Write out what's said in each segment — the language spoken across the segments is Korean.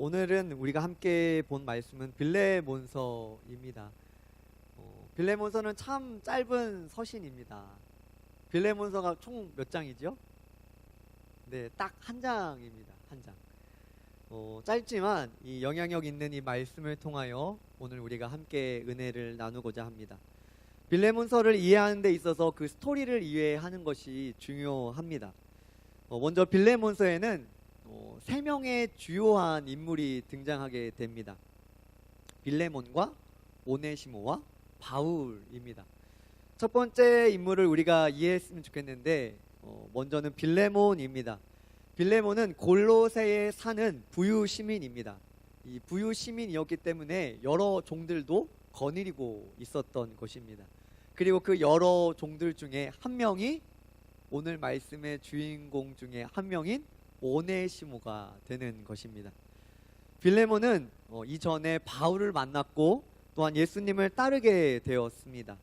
오늘은 우리가 함께 본 말씀은 빌레몬서입니다. 어, 빌레몬서는 참 짧은 서신입니다. 빌레몬서가 총 몇 장이죠? 네, 딱 한 장입니다. 한 장. 어, 짧지만 이 영향력 있는 이 말씀을 통하여 오늘 우리가 함께 은혜를 나누고자 합니다. 빌레몬서를 이해하는 데 있어서 그 스토리를 이해하는 것이 중요합니다. 어, 먼저 빌레몬서에는 어, 세 명의 주요한 인물이 등장하게 됩니다. 빌레몬과 오네시모와 바울입니다. 첫 번째 인물을 우리가 이해했으면 좋겠는데 어, 먼저는 빌레몬입니다. 빌레몬은 골로새에 사는 부유 시민입니다. 이 부유 시민이었기 때문에 여러 종들도 거느리고 있었던 것입니다. 그리고 그 여러 종들 중에 한 명이 오늘 말씀의 주인공 중에 한 명인 오네시모가 되는 것입니다. 빌레몬은 어, 이전에 바울을 만났고 또한 예수님을 따르게 되었습니다.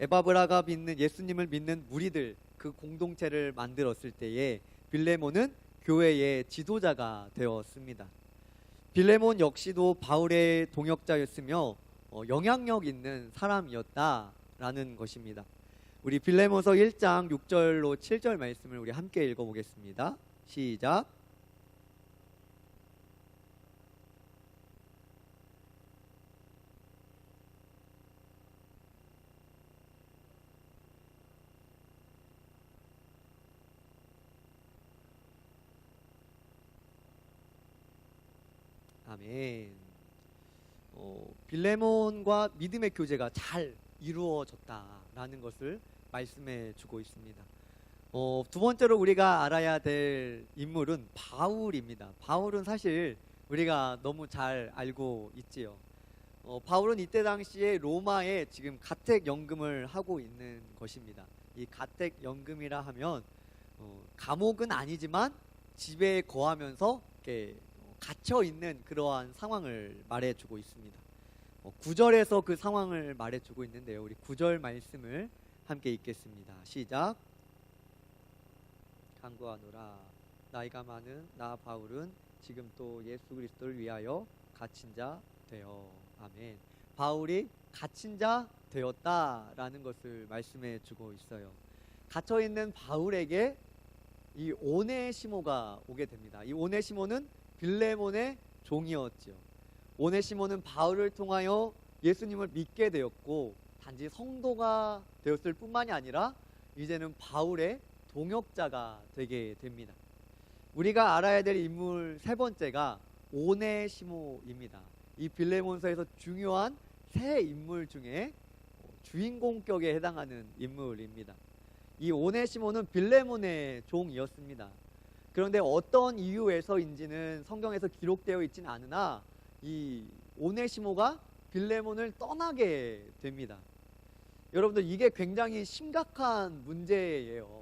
에바브라가 믿는 예수님을 믿는 무리들 그 공동체를 만들었을 때에 빌레몬은 교회의 지도자가 되었습니다. 빌레몬 역시도 바울의 동역자였으며 어, 영향력 있는 사람이었다라는 것입니다. 우리 빌레몬서 1장 6절로 7절 말씀을 우리 함께 읽어보겠습니다. 시작. 아멘. 어, 빌레몬과 믿음의 교제가 잘 이루어졌다라는 것을 말씀해 주고 있습니다. 어, 두 번째로 우리가 알아야 될 인물은 바울입니다. 바울은 사실 우리가 너무 잘 알고 있지요. 어, 바울은 이때 당시에 로마에 지금 가택 연금을 하고 있는 것입니다. 이 가택 연금이라 하면 어, 감옥은 아니지만 집에 거하면서 이렇게 갇혀 있는 그러한 상황을 말해주고 있습니다. 어, 9절에서 그 상황을 말해주고 있는데요. 우리 9절 말씀을 함께 읽겠습니다. 시작. 간구하노라 나이가 많은 나 바울은 지금 또 예수 그리스도를 위하여 갇힌 자 되어 아멘. 바울이 갇힌 자 되었다라는 것을 말씀해 주고 있어요. 갇혀 있는 바울에게 이 오네시모가 오게 됩니다. 이 오네시모는 빌레몬의 종이었죠. 오네시모는 바울을 통하여 예수님을 믿게 되었고 단지 성도가 되었을 뿐만이 아니라 이제는 바울의 동역자가 되게 됩니다. 우리가 알아야 될 인물 세 번째가 오네시모입니다. 이 빌레몬서에서 중요한 세 인물 중에 주인공격에 해당하는 인물입니다. 이 오네시모는 빌레몬의 종이었습니다. 그런데 어떤 이유에서인지는 성경에서 기록되어 있지는 않으나 이 오네시모가 빌레몬을 떠나게 됩니다. 여러분들 이게 굉장히 심각한 문제예요.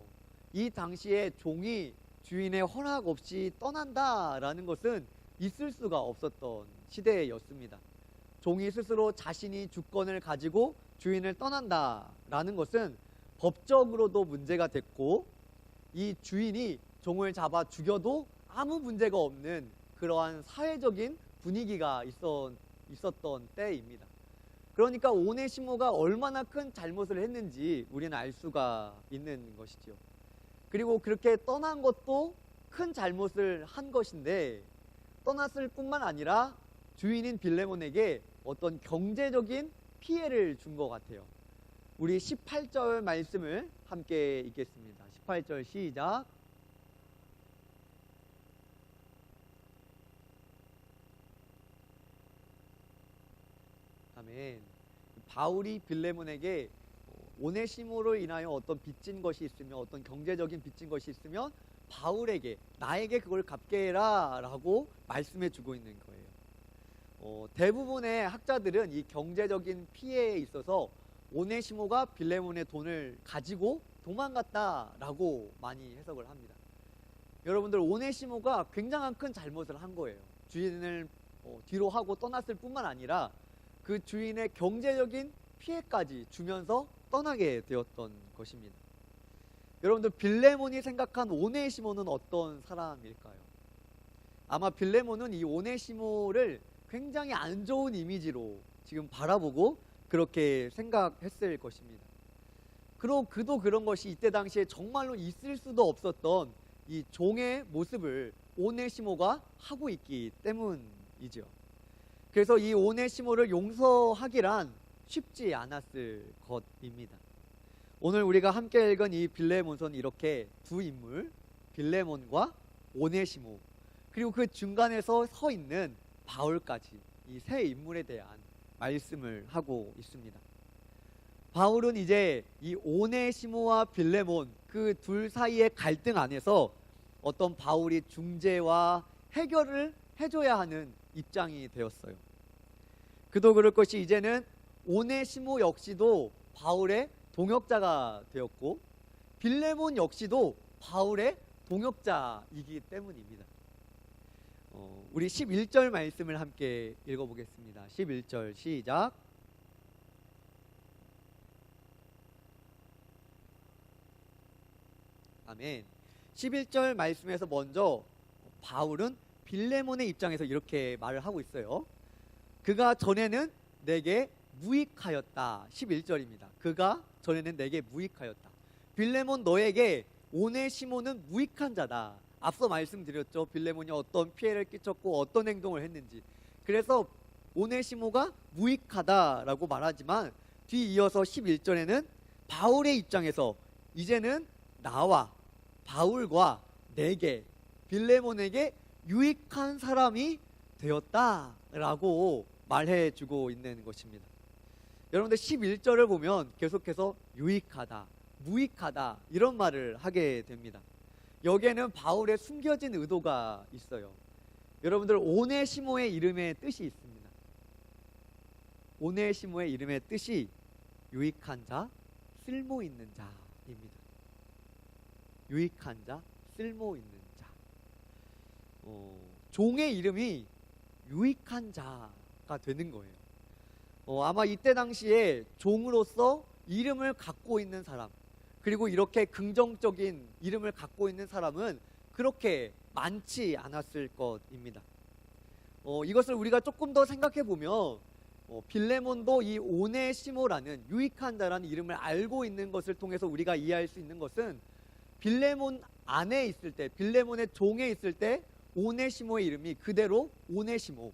이 당시에 종이 주인의 허락 없이 떠난다라는 것은 있을 수가 없었던 시대였습니다. 종이 스스로 자신이 주권을 가지고 주인을 떠난다라는 것은 법적으로도 문제가 됐고 이 주인이 종을 잡아 죽여도 아무 문제가 없는 그러한 사회적인 분위기가 있었, 있었던 때입니다. 그러니까 오네시모가 얼마나 큰 잘못을 했는지 우리는 알 수가 있는 것이지요. 그리고 그렇게 떠난 것도 큰 잘못을 한 것인데 떠났을 뿐만 아니라 주인인 빌레몬에게 어떤 경제적인 피해를 준 것 같아요. 우리 18절 말씀을 함께 읽겠습니다. 18절 시작. 아멘. 바울이 빌레몬에게 오네시모로 인하여 어떤 빚진 것이 있으면 어떤 경제적인 빚진 것이 있으면 바울에게 나에게 그걸 갚게 해라라고 말씀해 주고 있는 거예요. 어, 대부분의 학자들은 이 경제적인 피해에 있어서 오네시모가 빌레몬의 돈을 가지고 도망갔다라고 많이 해석을 합니다. 여러분들 오네시모가 굉장한 큰 잘못을 한 거예요. 주인을 어, 뒤로 하고 떠났을 뿐만 아니라 그 주인의 경제적인 피해까지 주면서 떠나게 되었던 것입니다. 여러분들 빌레몬이 생각한 오네시모는 어떤 사람일까요? 아마 빌레몬은 이 오네시모를 굉장히 안 좋은 이미지로 지금 바라보고 그렇게 생각했을 것입니다. 그럼 그도 그런 것이 이때 당시에 정말로 있을 수도 없었던 이 종의 모습을 오네시모가 하고 있기 때문이죠. 그래서 이 오네시모를 용서하기란 쉽지 않았을 것입니다. 오늘 우리가 함께 읽은 이 빌레몬서는 이렇게 두 인물, 빌레몬과 오네시모, 그리고 그 중간에서 서 있는 바울까지 이 세 인물에 대한 말씀을 하고 있습니다. 바울은 이제 이 오네시모와 빌레몬 그 둘 사이의 갈등 안에서 어떤 바울이 중재와 해결을 해줘야 하는 입장이 되었어요. 그도 그럴 것이 이제는 오네시모 역시도 바울의 동역자가 되었고 빌레몬 역시도 바울의 동역자이기 때문입니다. 어, 우리 11절 말씀을 함께 읽어보겠습니다. 11절 시작. 아멘. 11절 말씀에서 먼저 바울은 빌레몬의 입장에서 이렇게 말을 하고 있어요. 그가 전에는 내게 무익하였다. 11절입니다. 그가 전에는 내게 무익하였다. 빌레몬 너에게 오네시모는 무익한 자다. 앞서 말씀드렸죠. 빌레몬이 어떤 피해를 끼쳤고 어떤 행동을 했는지. 그래서 오네시모가 무익하다라고 말하지만 뒤이어서 11절에는 바울의 입장에서 이제는 나와 바울과 내게 빌레몬에게 유익한 사람이 되었다라고 말해 주고 있는 것입니다. 여러분들 11절을 보면 계속해서 유익하다, 무익하다 이런 말을 하게 됩니다. 여기에는 바울의 숨겨진 의도가 있어요. 여러분들 오네시모의 이름의 뜻이 있습니다. 오네시모의 이름의 뜻이 유익한 자, 쓸모 있는 자입니다. 유익한 자, 쓸모 있는 자. 어, 종의 이름이 유익한 자가 되는 거예요. 어, 아마 이때 당시에 종으로서 이름을 갖고 있는 사람, 그리고 이렇게 긍정적인 이름을 갖고 있는 사람은 그렇게 많지 않았을 것입니다. 어, 이것을 우리가 조금 더 생각해 보면 어, 빌레몬도 이 오네시모라는 유익한 자라는 이름을 알고 있는 것을 통해서 우리가 이해할 수 있는 것은 빌레몬 안에 있을 때, 빌레몬의 종에 있을 때 오네시모의 이름이 그대로 오네시모,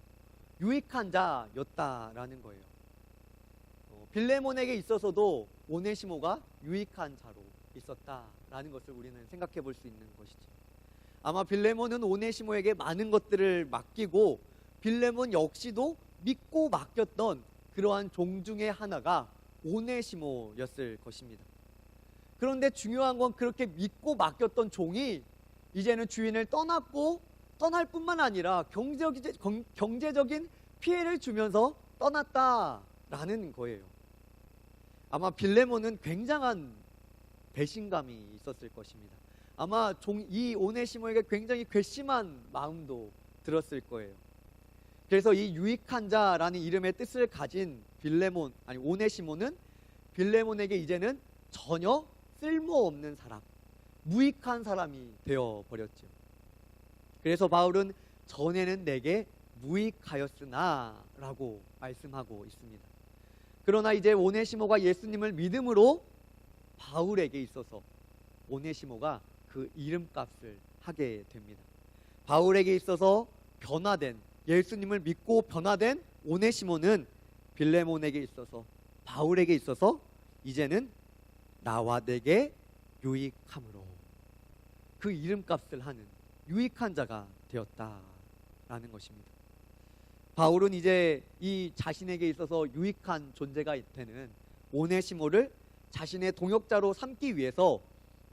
유익한 자였다라는 거예요. 어, 빌레몬에게 있어서도 오네시모가 유익한 자로 있었다라는 것을 우리는 생각해 볼 수 있는 것이죠. 아마 빌레몬은 오네시모에게 많은 것들을 맡기고 빌레몬 역시도 믿고 맡겼던 그러한 종 중의 하나가 오네시모였을 것입니다. 그런데 중요한 건 그렇게 믿고 맡겼던 종이 이제는 주인을 떠났고 떠날 뿐만 아니라 경제적, 경제적인 피해를 주면서 떠났다라는 거예요. 아마 빌레몬은 굉장한 배신감이 있었을 것입니다. 아마 종, 이 오네시모에게 굉장히 괘씸한 마음도 들었을 거예요. 그래서 이 유익한 자라는 이름의 뜻을 가진 빌레몬, 아니 오네시모는 빌레몬에게 이제는 전혀 쓸모없는 사람, 무익한 사람이 되어 버렸죠. 그래서 바울은 전에는 내게 무익하였으나라고 말씀하고 있습니다. 그러나 이제 오네시모가 예수님을 믿음으로 바울에게 있어서 오네시모가 그 이름값을 하게 됩니다. 바울에게 있어서 변화된 예수님을 믿고 변화된 오네시모는 빌레몬에게 있어서 바울에게 있어서 이제는 나와 내게 유익함으로 그 이름값을 하는 유익한 자가 되었다라는 것입니다. 바울은 이제 이 자신에게 있어서 유익한 존재가 되는 오네시모를 자신의 동역자로 삼기 위해서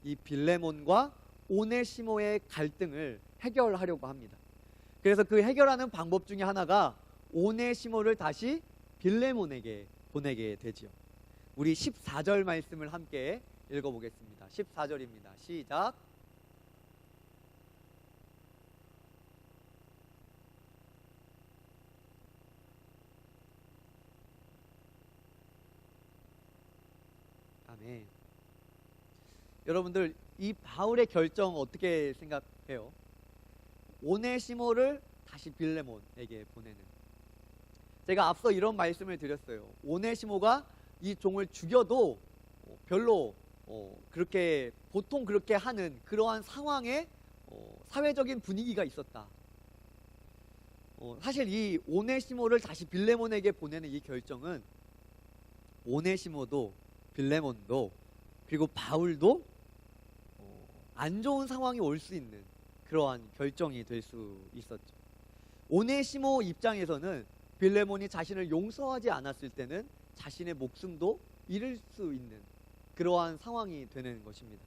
이 빌레몬과 오네시모의 갈등을 해결하려고 합니다. 그래서 그 해결하는 방법 중에 하나가 오네시모를 다시 빌레몬에게 보내게 되지요. 우리 14절 말씀을 함께 읽어보겠습니다. 14절입니다. 시작. 아멘. 여러분들 이 바울의 결정 어떻게 생각해요? 오네시모를 다시 빌레몬에게 보내는. 제가 앞서 이런 말씀을 드렸어요. 오네시모가 이 종을 죽여도 어, 별로 어, 그렇게 보통 그렇게 하는 그러한 상황에 어, 사회적인 분위기가 있었다. 어, 사실 이 오네시모를 다시 빌레몬에게 보내는 이 결정은 오네시모도 빌레몬도 그리고 바울도 어, 안 좋은 상황이 올 수 있는 그러한 결정이 될 수 있었죠. 오네시모 입장에서는 빌레몬이 자신을 용서하지 않았을 때는 자신의 목숨도 잃을 수 있는 그러한 상황이 되는 것입니다.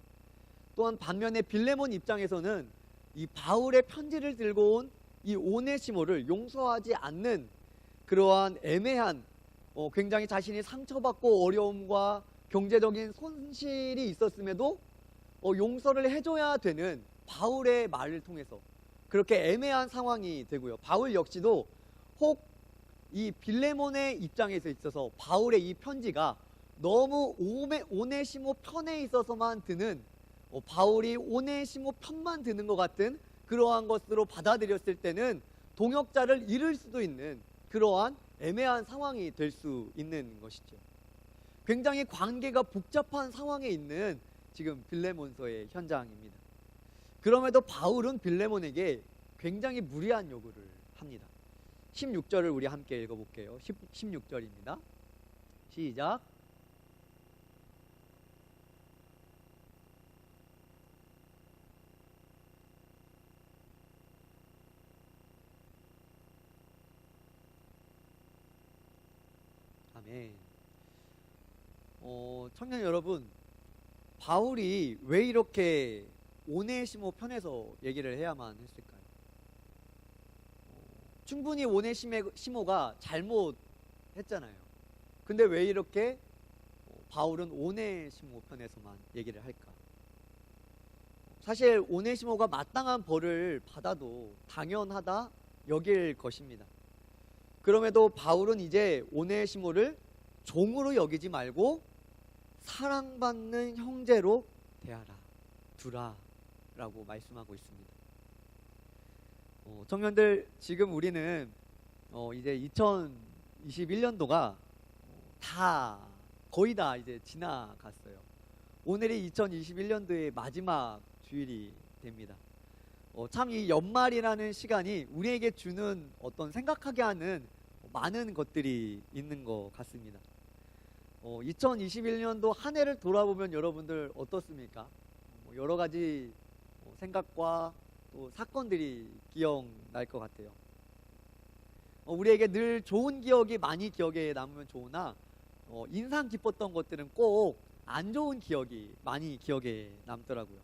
또한 반면에 빌레몬 입장에서는 이 바울의 편지를 들고 온 이 오네시모를 용서하지 않는 그러한 애매한 어, 굉장히 자신이 상처받고 어려움과 경제적인 손실이 있었음에도 어, 용서를 해줘야 되는 바울의 말을 통해서 그렇게 애매한 상황이 되고요. 바울 역시도 혹 이 빌레몬의 입장에서 있어서 바울의 이 편지가 너무 오메, 오네시모 편에 있어서만 드는 어, 바울이 오네시모 편만 드는 것 같은 그러한 것으로 받아들였을 때는 동역자를 잃을 수도 있는 그러한 애매한 상황이 될 수 있는 것이죠. 굉장히 관계가 복잡한 상황에 있는 지금 빌레몬서의 현장입니다. 그럼에도 바울은 빌레몬에게 굉장히 무리한 요구를 합니다. 16절을 우리 함께 읽어볼게요. 16절입니다. 시작. 아멘. 어, 청년 여러분, 바울이 왜 이렇게 오네시모 편에서 얘기를 해야만 했을까요? 어, 충분히 오네시모가 잘못했잖아요. 근데 왜 이렇게 어, 바울은 오네시모 편에서만 얘기를 할까? 사실 오네시모가 마땅한 벌을 받아도 당연하다 여길 것입니다. 그럼에도 바울은 이제 오네시모를 종으로 여기지 말고 사랑받는 형제로 대하라, 두라라고 말씀하고 있습니다. 어, 청년들 지금 우리는 어, 이제 2021년도가 다 거의 다 이제 지나갔어요. 오늘이 2021년도의 마지막 주일이 됩니다. 어, 참이 연말이라는 시간이 우리에게 주는 어떤 생각하게 하는 많은 것들이 있는 것 같습니다. 어, 2021년도 한 해를 돌아보면 여러분들 어떻습니까? 뭐 여러 가지 어, 생각과 또 사건들이 기억날 것 같아요. 어, 우리에게 늘 좋은 기억이 많이 기억에 남으면 좋으나 어, 인상 깊었던 것들은 꼭 안 좋은 기억이 많이 기억에 남더라고요.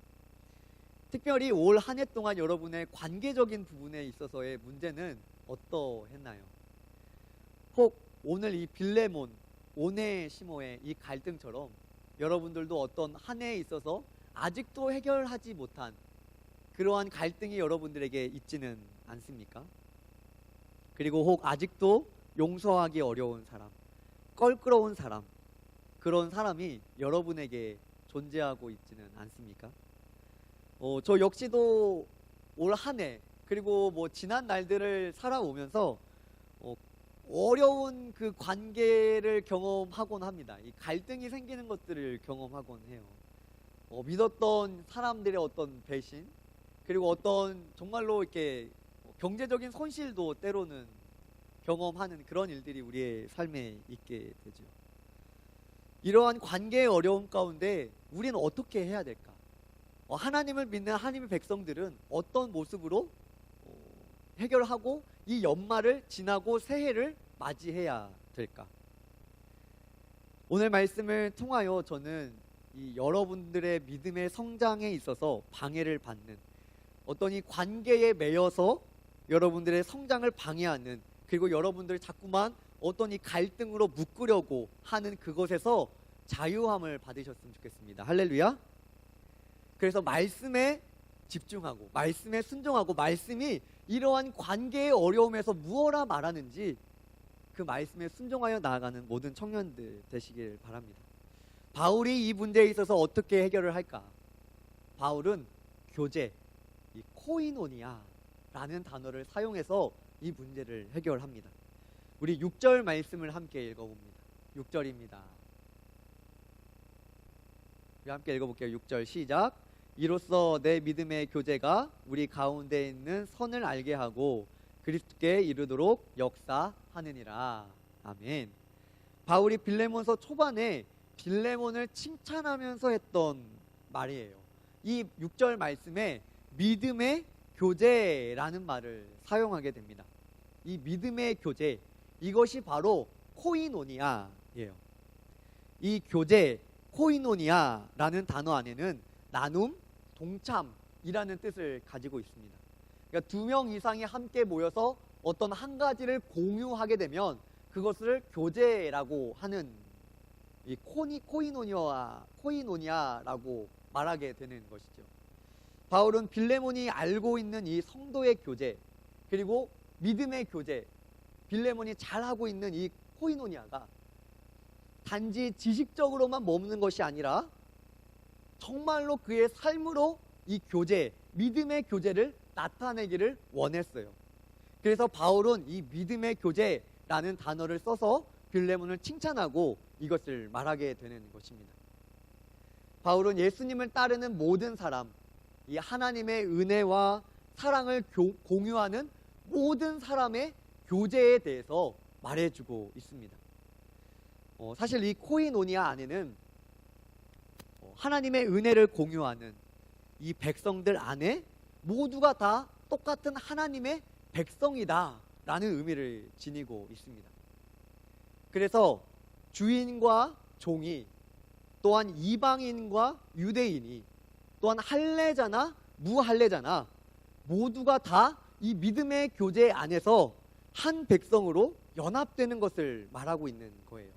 특별히 올 한 해 동안 여러분의 관계적인 부분에 있어서의 문제는 어떠했나요? 혹 오늘 이 빌레몬, 오네시모의 이 갈등처럼 여러분들도 어떤 한 해에 있어서 아직도 해결하지 못한 그러한 갈등이 여러분들에게 있지는 않습니까? 그리고 혹 아직도 용서하기 어려운 사람, 껄끄러운 사람, 그런 사람이 여러분에게 존재하고 있지는 않습니까? 어, 저 역시도 올 한 해, 그리고 뭐 지난 날들을 살아오면서 어, 어려운 그 관계를 경험하곤 합니다. 이 갈등이 생기는 것들을 경험하곤 해요. 어, 믿었던 사람들의 어떤 배신, 그리고 어떤 정말로 이렇게 경제적인 손실도 때로는 경험하는 그런 일들이 우리의 삶에 있게 되죠. 이러한 관계의 어려움 가운데 우리는 어떻게 해야 될까? 어, 하나님을 믿는 하나님의 백성들은 어떤 모습으로 어, 해결하고 이 연말을 지나고 새해를 맞이해야 될까? 오늘 말씀을 통하여 저는 이 여러분들의 믿음의 성장에 있어서 방해를 받는 어떤 이 관계에 매여서 여러분들의 성장을 방해하는 그리고 여러분들 자꾸만 어떤 이 갈등으로 묶으려고 하는 그것에서 자유함을 받으셨으면 좋겠습니다. 할렐루야. 그래서 말씀에 집중하고 말씀에 순종하고 말씀이 이러한 관계의 어려움에서 무엇라 말하는지 그 말씀에 순종하여 나아가는 모든 청년들 되시길 바랍니다. 바울이 이 문제에 있어서 어떻게 해결을 할까? 바울은 교제, 이 코이노니아, 교제라는 단어를 사용해서 이 문제를 해결합니다. 우리 6절 말씀을 함께 읽어봅니다. 6절입니다. 우리 함께 읽어볼게요. 6절 시작. 이로써 내 믿음의 교제가 우리 가운데 있는 선을 알게 하고 그리스도께 이르도록 역사하느니라. 아멘. 바울이 빌레몬서 초반에 빌레몬을 칭찬하면서 했던 말이에요. 이 6절 말씀에 믿음의 교제라는 말을 사용하게 됩니다. 이 믿음의 교제 이것이 바로 코이노니아예요. 이 교제 코이노니아라는 단어 안에는 나눔, 동참이라는 뜻을 가지고 있습니다. 그러니까 두 명 이상이 함께 모여서 어떤 한 가지를 공유하게 되면 그것을 교제라고 하는 이 코니 코이노니아 코이노니아라고 말하게 되는 것이죠. 바울은 빌레몬이 알고 있는 이 성도의 교제 그리고 믿음의 교제 빌레몬이 잘하고 있는 이 코이노니아가 단지 지식적으로만 머무는 것이 아니라 정말로 그의 삶으로 이 교제, 믿음의 교제를 나타내기를 원했어요. 그래서 바울은 이 믿음의 교제라는 단어를 써서 빌레몬을 칭찬하고 이것을 말하게 되는 것입니다. 바울은 예수님을 따르는 모든 사람, 이 하나님의 은혜와 사랑을 교- 공유하는 모든 사람의 교제에 대해서 말해주고 있습니다. 어, 사실 이 코이노니아 안에는 어, 하나님의 은혜를 공유하는 이 백성들 안에 모두가 다 똑같은 하나님의 백성이다 라는 의미를 지니고 있습니다. 그래서 주인과 종이 또한 이방인과 유대인이 또한 할례자나 무할례자나 모두가 다 이 믿음의 교제 안에서 한 백성으로 연합되는 것을 말하고 있는 거예요.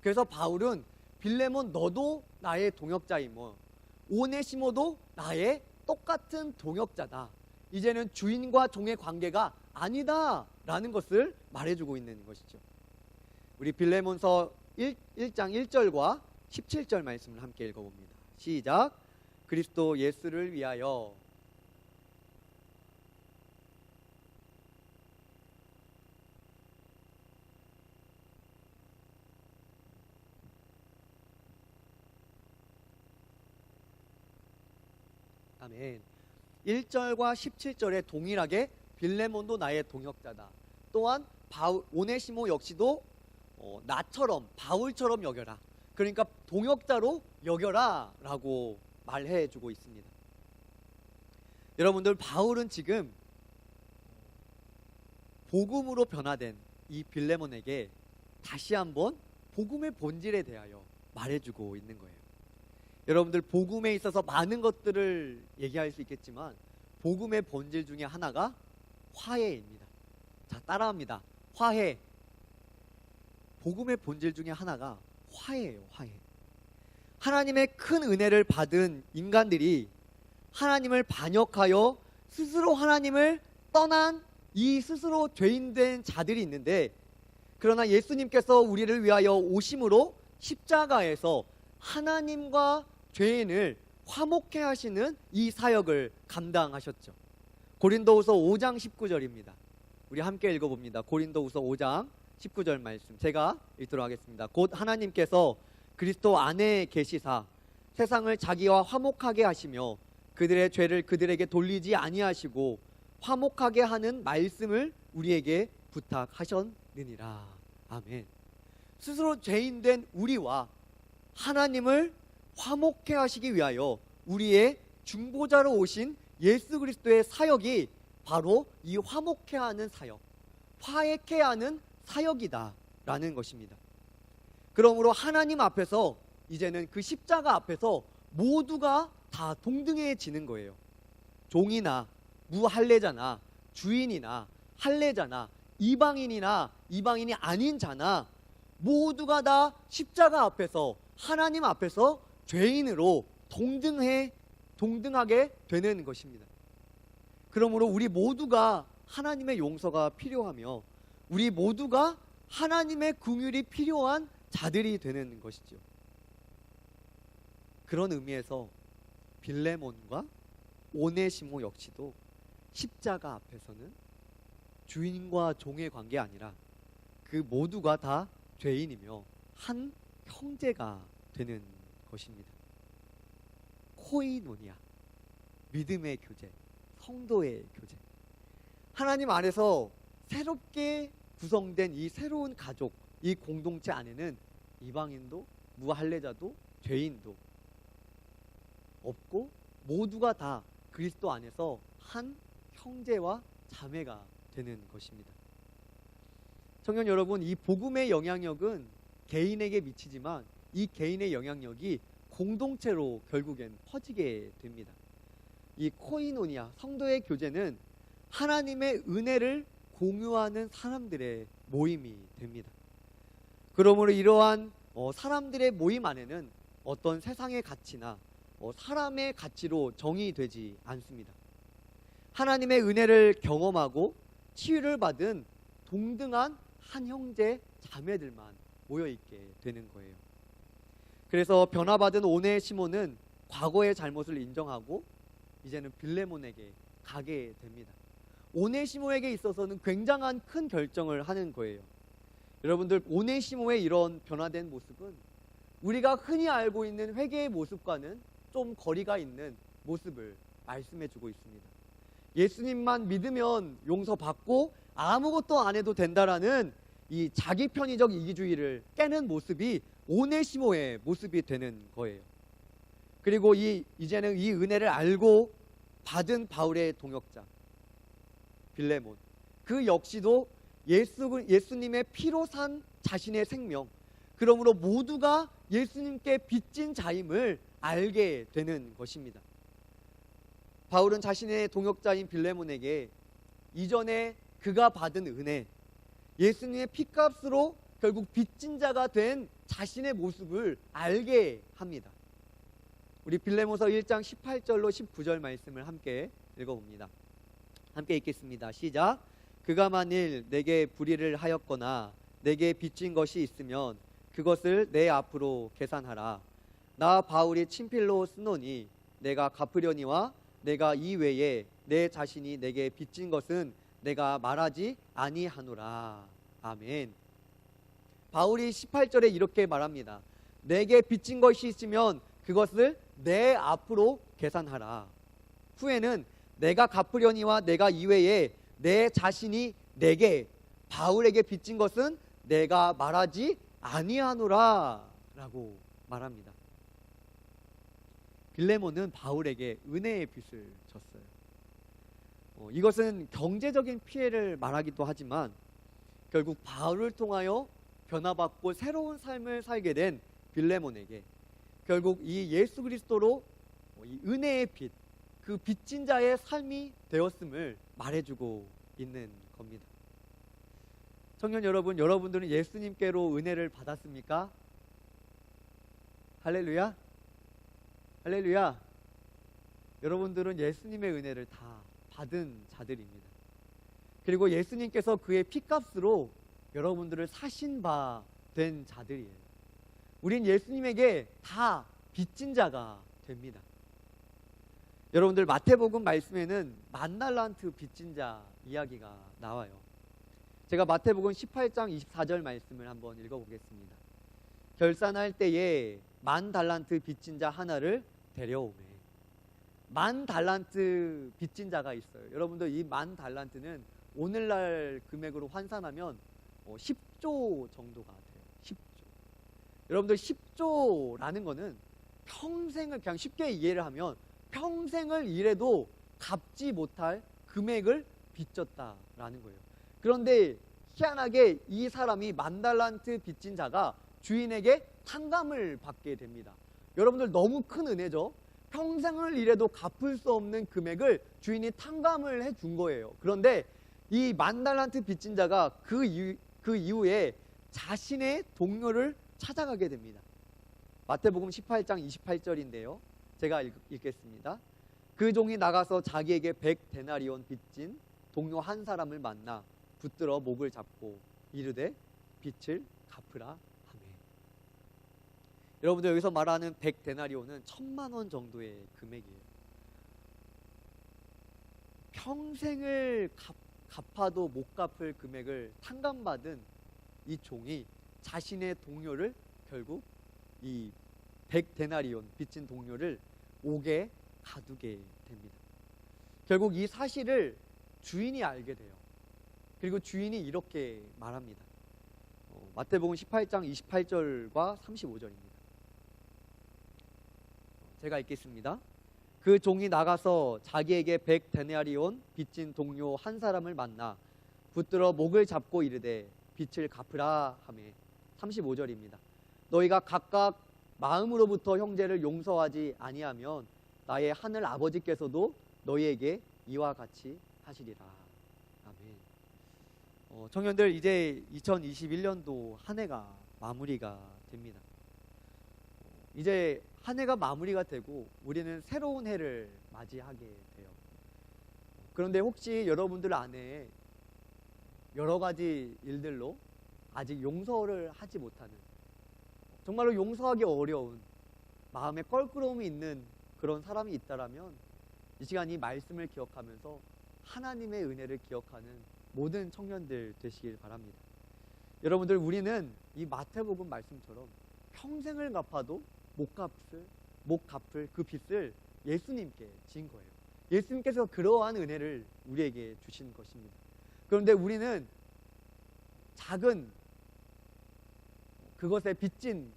그래서 바울은 빌레몬 너도 나의 동역자이며 오네시모도 나의 똑같은 동역자다. 이제는 주인과 종의 관계가 아니다라는 것을 말해주고 있는 것이죠. 우리 빌레몬서 1, 1장 1절과 17절 말씀을 함께 읽어봅니다. 시작. 그리스도 예수를 위하여 아멘. 1절과 17절에 동일하게 빌레몬도 나의 동역자다. 또한 바울, 오네시모 역시도 어, 나처럼 바울처럼 여겨라. 그러니까 동역자로 여겨라라고 말해 주고 있습니다. 여러분들 바울은 지금 복음으로 변화된 이 빌레몬에게 다시 한번 복음의 본질에 대하여 말해주고 있는 거예요. 여러분들 복음에 있어서 많은 것들을 얘기할 수 있겠지만 복음의 본질 중에 하나가 화해입니다. 자, 따라합니다. 화해. 복음의 본질 중에 하나가 화해예요, 화해. 하나님의 큰 은혜를 받은 인간들이 하나님을 반역하여 스스로 하나님을 떠난 이 스스로 죄인된 자들이 있는데 그러나 예수님께서 우리를 위하여 오심으로 십자가에서 하나님과 죄인을 화목해 하시는 이 사역을 감당하셨죠. 고린도후서 5장 19절입니다. 우리 함께 읽어봅니다. 고린도후서 5장 19절 말씀 제가 읽도록 하겠습니다. 곧 하나님께서 그리스도 안에 계시사 세상을 자기와 화목하게 하시며 그들의 죄를 그들에게 돌리지 아니하시고 화목하게 하는 말씀을 우리에게 부탁하셨느니라. 아멘. 스스로 죄인 된 우리와 하나님을 화목해 하시기 위하여 우리의 중보자로 오신 예수 그리스도의 사역이 바로 이 화목해 하는 사역, 화해케 하는 사역이다라는 것입니다. 그러므로 하나님 앞에서 이제는 그 십자가 앞에서 모두가 다 동등해지는 거예요. 종이나 무할례자나 주인이나 할례자나 이방인이나 이방인이 아닌 자나 모두가 다 십자가 앞에서 하나님 앞에서 죄인으로 동등해 동등하게 되는 것입니다. 그러므로 우리 모두가 하나님의 용서가 필요하며 우리 모두가 하나님의 긍휼이 필요한 자들이 되는 것이죠. 그런 의미에서 빌레몬과 오네시모 역시도 십자가 앞에서는 주인과 종의 관계 아니라 그 모두가 다 죄인이며 한 형제가 되는 것입니다. 코이노니아 믿음의 교제, 성도의 교제. 하나님 안에서 새롭게 구성된 이 새로운 가족, 이 공동체 안에는 이방인도 무할례자도 죄인도 없고 모두가 다 그리스도 안에서 한 형제와 자매가 되는 것입니다. 청년 여러분, 이 복음의 영향력은 개인에게 미치지만 이 개인의 영향력이 공동체로 결국엔 퍼지게 됩니다. 이 코이노니아 성도의 교제는 하나님의 은혜를 공유하는 사람들의 모임이 됩니다. 그러므로 이러한 어, 사람들의 모임 안에는 어떤 세상의 가치나 어, 사람의 가치로 정의되지 않습니다. 하나님의 은혜를 경험하고 치유를 받은 동등한 한 형제 자매들만 모여 있게 되는 거예요. 그래서 변화받은 오네 시몬은 과거의 잘못을 인정하고 이제는 빌레몬에게 가게 됩니다. 오네시모에게 있어서는 굉장한 큰 결정을 하는 거예요. 여러분들 오네시모의 이런 변화된 모습은 우리가 흔히 알고 있는 회개의 모습과는 좀 거리가 있는 모습을 말씀해 주고 있습니다. 예수님만 믿으면 용서받고 아무것도 안 해도 된다라는 이 자기 편의적 이기주의를 깨는 모습이 오네시모의 모습이 되는 거예요. 그리고 이 이제는 이 은혜를 알고 받은 바울의 동역자 빌레몬 그 역시도 예수 예수님의 피로 산 자신의 생명 그러므로 모두가 예수님께 빚진 자임을 알게 되는 것입니다. 바울은 자신의 동역자인 빌레몬에게 이전에 그가 받은 은혜 예수님의 피값으로 결국 빚진 자가 된 자신의 모습을 알게 합니다. 우리 빌레모서 1장 18절로 19절 말씀을 함께 읽어봅니다. 함께 읽겠습니다. 시작. 그가 만일 내게 불의를 하였거나 내게 빚진 것이 있으면 그것을 내 앞으로 계산하라. 나 바울이 친필로 쓰노니 내가 갚으려니와 내가 이 외에 내 자신이 내게 빚진 것은 내가 말하지 아니하노라. 아멘. 바울이 18절에 이렇게 말합니다. 내게 빚진 것이 있으면 그것을 내 앞으로 계산하라. 후에는 내가 갚으려니와 내가 이외에 내 자신이 내게 바울에게 빚진 것은 내가 말하지 아니하노라라고 말합니다. 빌레몬은 바울에게 은혜의 빚을 졌어요. 어, 이것은 경제적인 피해를 말하기도 하지만 결국 바울을 통하여 변화받고 새로운 삶을 살게 된 빌레몬에게 결국 이 예수 그리스도로 이 은혜의 빛, 그 빚진 자의 삶이 되었음을 말해주고 있는 겁니다. 청년 여러분, 여러분들은 예수님께로 은혜를 받았습니까? 할렐루야? 할렐루야? 여러분들은 예수님의 은혜를 다 받은 자들입니다. 그리고 예수님께서 그의 피값으로 여러분들을 사신 바 된 자들이에요. 우린 예수님에게 다 빚진 자가 됩니다. 여러분들 마태복음 말씀에는 만달란트 빚진 자 이야기가 나와요. 제가 마태복음 18장 24절 말씀을 한번 읽어보겠습니다. 결산할 때에 만 달란트 빚진 자 하나를 데려오매. 만 달란트 빚진 자가 있어요. 여러분들 이 만 달란트는 오늘날 금액으로 환산하면 10조 정도가 돼요. 10조. 여러분들 10조라는 거는 평생을 그냥 쉽게 이해를 하면 평생을 일해도 갚지 못할 금액을 빚졌다라는 거예요. 그런데 희한하게 이 사람이 만달란트 빚진 자가 주인에게 탕감을 받게 됩니다. 여러분들 너무 큰 은혜죠. 평생을 일해도 갚을 수 없는 금액을 주인이 탕감을 해 준 거예요. 그런데 이 만달란트 빚진 자가 그, 이후, 그 이후에 자신의 동료를 찾아가게 됩니다. 마태복음 18장 28절인데요. 제가 읽, 읽겠습니다. 그 종이 나가서 자기에게 100데나리온 빚진 동료 한 사람을 만나 붙들어 목을 잡고 이르되 빚을 갚으라 하매. 여러분들 여기서 말하는 100데나리온은 천만 원 정도의 금액이에요. 평생을 갚, 갚아도 못 갚을 금액을 탕감받은 이 종이 자신의 동료를 결국 이 100데나리온 빚진 동료를 옥에 가두게 됩니다. 결국 이 사실을 주인이 알게 돼요. 그리고 주인이 이렇게 말합니다. 어, 마태복음 18장 28절과 35절입니다. 제가 읽겠습니다. 그 종이 나가서 자기에게 백 데나리온 빚진 동료 한 사람을 만나 붙들어 목을 잡고 이르되 빚을 갚으라 하매 35절입니다. 너희가 각각 마음으로부터 형제를 용서하지 아니하면 나의 하늘 아버지께서도 너희에게 이와 같이 하시리라. 아멘. 어, 청년들 이제 2021년도 한 해가 마무리가 됩니다. 어, 이제 한 해가 마무리가 되고 우리는 새로운 해를 맞이하게 돼요. 그런데 혹시 여러분들 안에 여러 가지 일들로 아직 용서를 하지 못하는 정말로 용서하기 어려운 마음에 껄끄러움이 있는 그런 사람이 있다라면 이 시간 이 말씀을 기억하면서 하나님의 은혜를 기억하는 모든 청년들 되시길 바랍니다. 여러분들 우리는 이 마태복음 말씀처럼 평생을 갚아도 못 갚을 그 빚을 예수님께 진 거예요. 예수님께서 그러한 은혜를 우리에게 주신 것입니다. 그런데 우리는 작은 그것에 빚진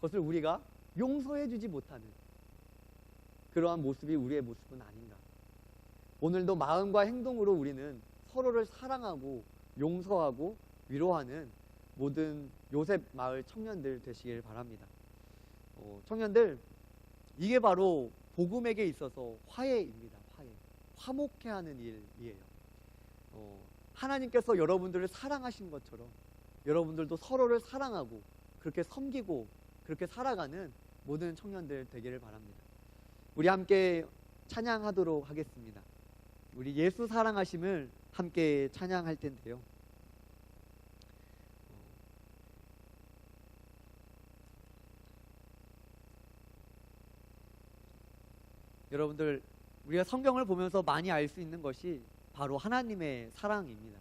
것을 우리가 용서해 주지 못하는 그러한 모습이 우리의 모습은 아닌가. 오늘도 마음과 행동으로 우리는 서로를 사랑하고 용서하고 위로하는 모든 요셉 마을 청년들 되시길 바랍니다. 어, 청년들 이게 바로 복음에게 있어서 화해입니다. 화해. 화목해 하는 일이에요. 어, 하나님께서 여러분들을 사랑하신 것처럼 여러분들도 서로를 사랑하고 그렇게 섬기고 그렇게 살아가는 모든 청년들 되기를 바랍니다. 우리 함께 찬양하도록 하겠습니다. 우리 예수 사랑하심을 함께 찬양할 텐데요. 여러분들 우리가 성경을 보면서 많이 알 수 있는 것이 바로 하나님의 사랑입니다.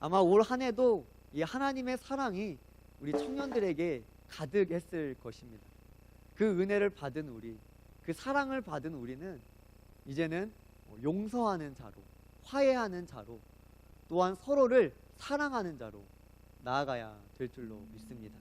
아마 올 한 해도 이 하나님의 사랑이 우리 청년들에게 가득했을 것입니다. 그 은혜를 받은 우리, 그 사랑을 받은 우리는 이제는 용서하는 자로, 화해하는 자로, 또한 서로를 사랑하는 자로 나아가야 될 줄로 믿습니다.